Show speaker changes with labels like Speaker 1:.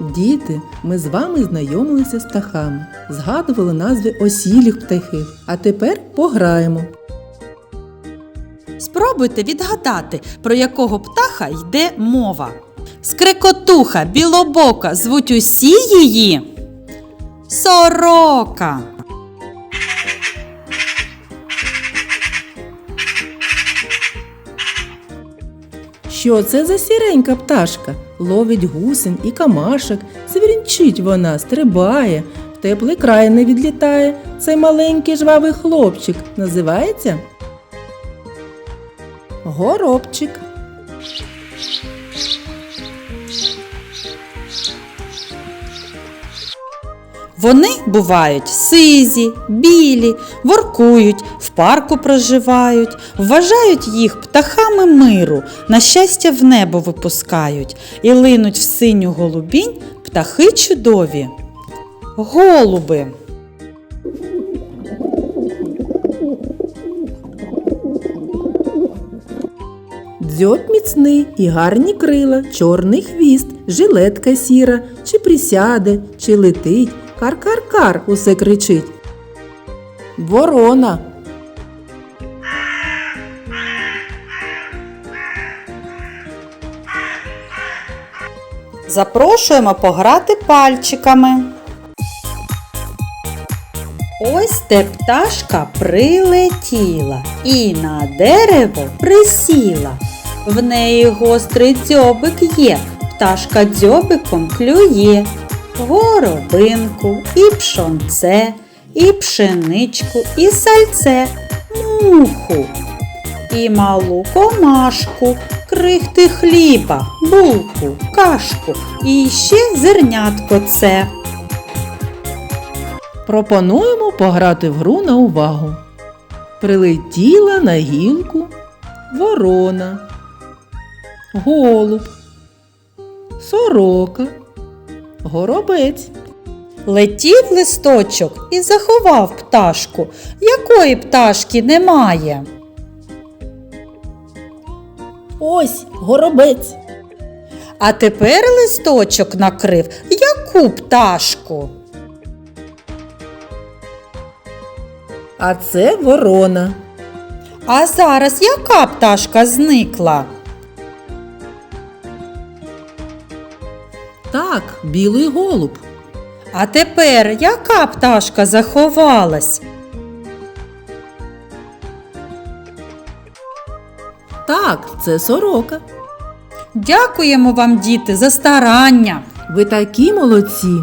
Speaker 1: Діти, ми з вами знайомилися з птахами, згадували назви осілих птахів, а тепер пограємо.
Speaker 2: Спробуйте відгадати, про якого птаха йде мова. Скрикотуха, білобока звуть усі її. Сорока.
Speaker 1: Що це за сіренька пташка? Ловить гусень і камашек, звірінчить вона, стрибає, в теплий край не відлітає. Цей маленький жвавий хлопчик називається Горобчик.
Speaker 2: Вони бувають сизі, білі, воркують, в парку проживають, вважають їх птахами миру, на щастя в небо випускають і линуть в синю голубінь птахи чудові. Голуби.
Speaker 1: Дзьоб міцний і гарні крила, чорний хвіст, жилетка сіра, чи присяде, чи летить, кар-кар-кар усе кричить. Ворона.
Speaker 2: Запрошуємо пограти пальчиками. Ось те пташка прилетіла і на дерево присіла. В неї гострий дзьобик є, пташка дзьобиком клює. Горобинку, і пшонце, і пшеничку, і сальце, муху, і малу комашку, крихти хліба, булку, кашку і ще зернятко це.
Speaker 1: Пропонуємо пограти в гру на увагу. Прилетіла на гілку ворона, голуб, сорока, горобець.
Speaker 2: Летів листочок і заховав пташку, якої пташки немає.
Speaker 1: Ось горобець.
Speaker 2: А тепер листочок накрив яку пташку?
Speaker 1: А це ворона.
Speaker 2: А зараз яка пташка зникла?
Speaker 1: Так, білий голуб.
Speaker 2: А тепер яка пташка заховалась?
Speaker 1: Так, це сорока.
Speaker 2: Дякуємо вам, діти, за старання.
Speaker 1: Ви такі молодці.